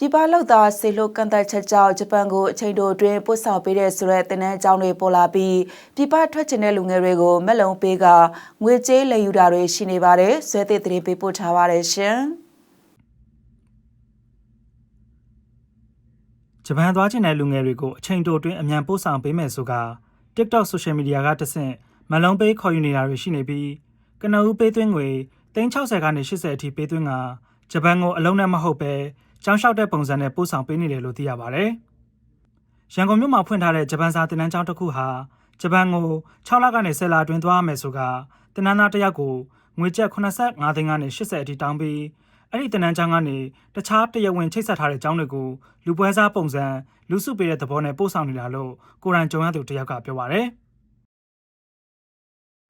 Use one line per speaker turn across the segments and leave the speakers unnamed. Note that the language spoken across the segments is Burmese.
ပြည်ပလောက်သားဆေလို့ကန်သက်ချက်ကြောင့်ဂျပန်ကိုအချိန်တိုအတွင်းပို့ဆောင်ပေးတဲ့ဆိုတဲ့တင်နန်းအကြောင်းတွေပေါ်လာပြီးပြည်ပထွက်ချင်တဲ့လူငယ်တွေကိုမက်လုံးပေးကငွေကြေးလိမ်ယူတာတွေရှိနေပါတယ်။ဇွဲသစ်သတင်းပေးပို့ထားပါတယ်ရှင်။
ဂျပန်သွားချင်တဲ့လူငယ်တွေကိုအချိန်တိုအတွင်းအမြန်ပို့ဆောင်ပေးမယ်ဆိုက TikTok Social Media ကတဆင့်မလုံးပေးခေါ်ယူနေတာတွေရှိနေပြီးကနဦးပေးသွင်းငွေ360ကနေ80အထိပေးသွင်းကဂျပန်ကိုအလုံးနဲ့မဟုတ်ပဲ ကြောင်းလျှောက်တဲ့ပုံစံနဲ့ပို့ဆောင်ပေးနေတယ်လို့သိရပါတယ်။ရန်ကုန်မြို့မှာဖွင့်ထားတဲ့ဂျပန်စာတင်နန်းကျောင်းတစ်ခုဟာဂျပန်ကို6လကနေ10လအတွင်းသွားရမယ်ဆိုကတင်နန်းသားတစ်ယောက်ကိုငွေကျပ်85သိန်းကနေ80အထိတောင်းပြီးအဲ့ဒီတင်နန်းကျောင်းကနေတခြားတရားဝင်ချိတ်ဆက်ထားတဲ့ကျောင်းတွေကိုလူပွဲစားပုံစံလူစုပေးတဲ့သဘောနဲ့ပို့ဆောင်နေတာလို့ကိုရန်ကြုံရသူတယောက်ကပြောပါတယ်။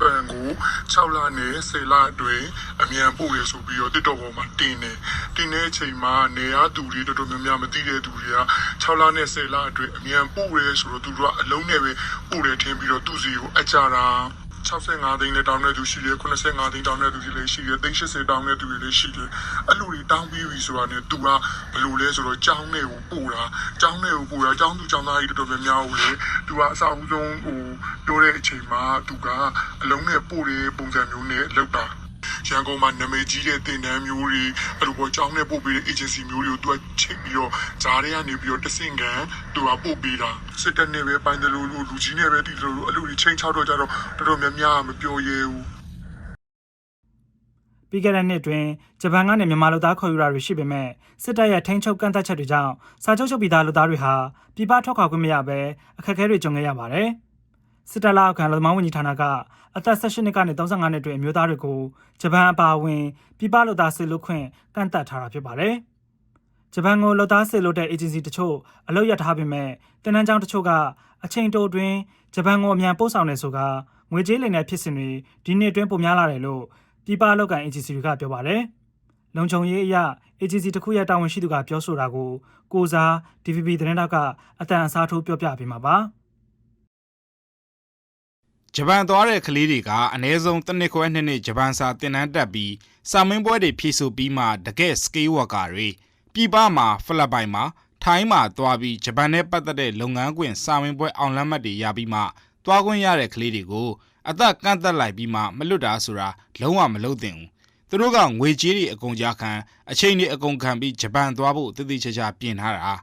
ပန်ကို6လနဲ့10လအတွင်းအမြန်ပို့ရဆိုပြီးတော့တစ်တော်ပေါ်မှာတင်တယ် တင်တဲ့အချိန်မှာနေရသူတွေတော်တော်များများမသိတဲ့သူတွေက6လနဲ့10လအတွင်းအမြန်ပို့ရဲဆိုတော့သူတို့ကအလုံးနဲ့ပဲပို့တယ်ထင်ပြီးတော့သူစီကိုအကြတာ65သိန်းနဲ့တောင်းတဲ့သူရှိတယ်85သိန်းတောင်းတဲ့သူတွေလည်းရှိတယ်380တောင်းတဲ့သူတွေလည်းရှိတယ်အဲ့လိုတွေတောင်းပြီးပြီဆိုတာနဲ့သူကဘယ်လိုလဲဆိုတော့ကြောင်းနဲ့ကိုပို့တာကြောင်းနဲ့ကိုပို့တာကြောင်းသူကြောင်းသားကြီးတော်တော်များများကိုလေသူကအဆောက်အဦဆုံးဟိုပြောတဲ့အချိန်မှာသူကအလုံးနဲ့ပို့တဲ့ပုံစံမျိုးနဲ့လောက်တာ ရန်ကုန်မှာနာမည်ကြီးတဲ့တင်တန်းမျိုးတွေအဲ့လိုပေါ့ကြောင်းနဲ့ပို့ပေးတဲ့ agency မျိုးတွေကိုသူကချိန်ပြီးတော့ဈားတွေကနေပြီးတော့တဆင့်ကန်သူကပို့ပေးတာစစ်တပ်နဲ့ပဲပိုင်းတယ်လို့လူကြီးနဲ့ပဲတီးလို့အဲ့လိုကြီးချိန်ချောက်တော့ကြတော့တော်တော်များများမပြောရဲဘူး
ပြီးခဲ့တဲ့နှစ်တွင်ဂျပန်ကနေမြန်မာလူသားခေါ်ယူတာတွေရှိပေမဲ့စစ်တပ်ရဲ့ထိန်းချုပ်ကန့်သတ်ချက်တွေကြောင့်စာချုပ်ချုပ်ပြီးသားလူသားတွေဟာပြည်ပထွက်ခွာခွင့်မရဘဲအခက်အခဲတွေကြုံခဲ့ရပါတယ်။ စစ်တပ်လက်အောက်ခံလူသမားဝန်ကြီးဌာနကအသက်18နှစ်ကနေ35နှစ်တွင်အမျိုးသားတွေကိုဂျပန်အပါအဝင်ပြည်ပလူသားဆေးလုခွင့်ကန့်သတ်ထားတာဖြစ်ပါတယ်။ဂျပန်ကိုလူသားဆေးလုတဲ့ agency တချို့အလုပ်ရထားပေမဲ့တင်နန်းကျောင်းတချို့ကအချိန်တိုတွင်ဂျပန်ကိုအမြန်ပို့ဆောင်နေဆိုကငွေကြေးလိမ်တဲ့ဖြစ်စဉ်တွေဒီနှစ်အတွင်းပိုများလာတယ်လို့ပြည်ပအလောက်ကန် agency တွေကပြောပါတယ်။လုံခြုံရေးအရ agency တစ်ခုရဲ့တာဝန်ရှိသူကပြောဆိုတာကိုကိုစား DVB သတင်းတောက်ကအတန်အစားထိုးပြောပြပေးမှာပါ။
ဂျပန်သွားတဲ့ကလေးတွေကအနည်းဆုံးတစ်နှစ်ခွဲနှစ်နှစ်ဂျပန်စာသင်တန်းတက်ပြီးစာမင်းပွဲတွေဖြည့်ဆို့ပြီးမှတကယ် skill worker တွေပြည်ပမှာဖိလစ်ပိုင်မှာထိုင်းမှာသွားပြီးဂျပန်နဲ့ပတ်သက်တဲ့လုပ်ငန်းခွင်စာမင်းပွဲအောင်လမ်းမှတ်တွေရပြီးမှသွားခွင့်ရတဲ့ကလေးတွေကိုအသက်ကန့်သက်လိုက်ပြီးမှမလွတ်တာဆိုတာလုံးဝမလုပ်သင့်ဘူးသူတို့ကငွေကြေးတွေအကုန်ကြခံအချိန်တွေအကုန်ခံပြီးဂျပန်သွားဖို့တည်တည်ချာချာပြင်ထားတာ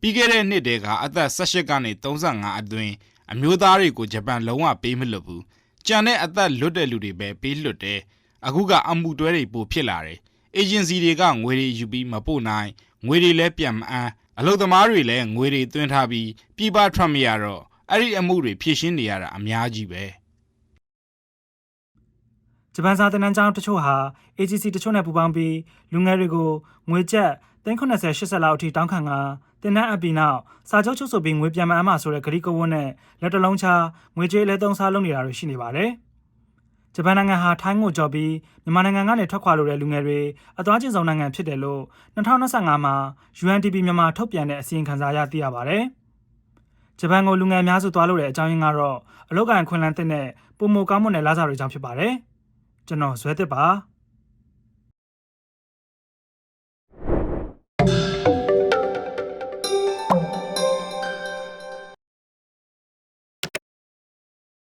ပြီးခဲ့တဲ့နှစ်တည်းကအသက်18ကနေ35အတွင်း အမျိုးသားတွေကိုဂျပန်လုံးဝပေးမလွတ်ဘူးကြံတဲ့အသက်လွတ်တဲ့လူတွေပဲပေးလွတ်တယ်အခုကအမှုတွဲတွေပိုဖြစ်လာတယ်အေဂျင်စီတွေကငွေတွေယူပြီးမပို့နိုင်ငွေတွေလည်းပြန်မအမ်းအလုပ်သမားတွေလည်းငွေတွေသွင်းထားပြီးပြည်ပထွက်မရတော့အဲ့ဒီအမှုတွေဖြည့်ရှင်းနေရတာအများကြီးပဲ
ဂျပန်စာသင်တန်းကျောင်းတချို့ဟာ agency တချို့နဲ့ပူးပေါင်းပြီးလူငယ်တွေကိုငွေကျပ်390 80လောက်အထိတောင်းခံကတင်နန်းအပ်ပြီးနောက်စာချုပ်ချုပ်ဆိုပြီးငွေပြန်မအမ်းမှဆိုတဲ့ဂရီကဝန်းနဲ့လက်တလုံးချငွေကြေးလဲသုံးစားလုပ်နေတာတွေရှိနေပါတယ်။ဂျပန်နိုင်ငံဟာထိုင်းကိုကြော်ပြီးမြန်မာနိုင်ငံကနေထွက်ခွာလိုတဲ့လူငယ်တွေအသွားကျင်ဆောင်နိုင်ငံဖြစ်တယ်လို့2025မှာ UNDP မြန်မာထုတ်ပြန်တဲ့အစီရင်ခံစာအရသိရပါတယ်။ဂျပန်ကိုလူငယ်အများစုသွားလို့တဲ့အကြောင်းရင်းကတော့အလောက်ကန်ခွင်လန်းတဲ့နဲ့ပုံမကောင်းမွန်တဲ့လစာတွေကြောင့်ဖြစ်ပါတယ်။ ကျွန်တော်ဇွဲသစ်ပါ